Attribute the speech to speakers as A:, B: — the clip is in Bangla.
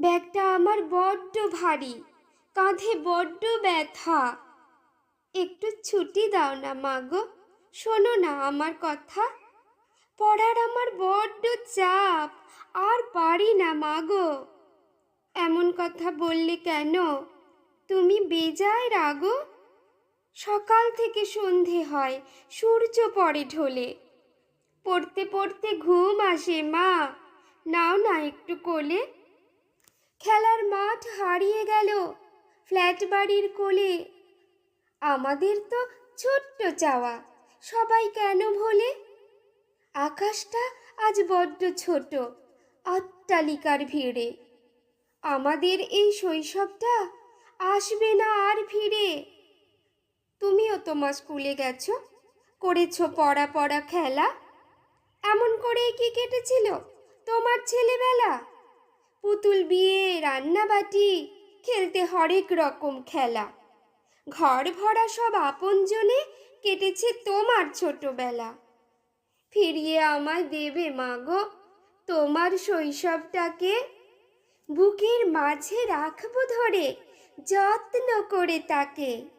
A: ব্যাগটা আমার বড্ড ভারী, কাঁধে বড্ড ব্যথা। একটু ছুটি দাও না মাগো শোনো না আমার কথা। পড়ার আমার বড্ড চাপ, আর পারি না মাগো এমন কথা বললে কেন? তুমি বেজায় রাগো। সকাল থেকে সন্ধে হয়, সূর্য পড়ে ঢোলে। পড়তে পড়তে ঘুম আসে মা, নাও না একটু কোলে। মাঠ হারিয়ে গেল। ফ্ল্যাট বাড়ির কোলে। আমাদের তো ছোট্ট চাওয়া। সবাই কেন ভোলে? আকাশটা আজ বড্ড ছোট, অট্টালিকার ভিড়ে। আমাদের এই শৈশবটা আসবে না আর ফিরে। তুমিও তোমার স্কুলে গেছো? করেছ পড়া পড়া খেলা? এমন করেই কি কেটেছিল তোমার ছেলেবেলা? পুতুল বিয়ে, রান্নাবাটি, খেলতে হরেক রকম খেলা। ঘর ভরা সব আপনজনে কেটেছে তোমার ছোটবেলা। ফিরিয়ে আমায় দেবে মাগো তোমার শৈশবটাকে। বুকের মাঝে রাখব ধরে, যত্ন করে তাকে।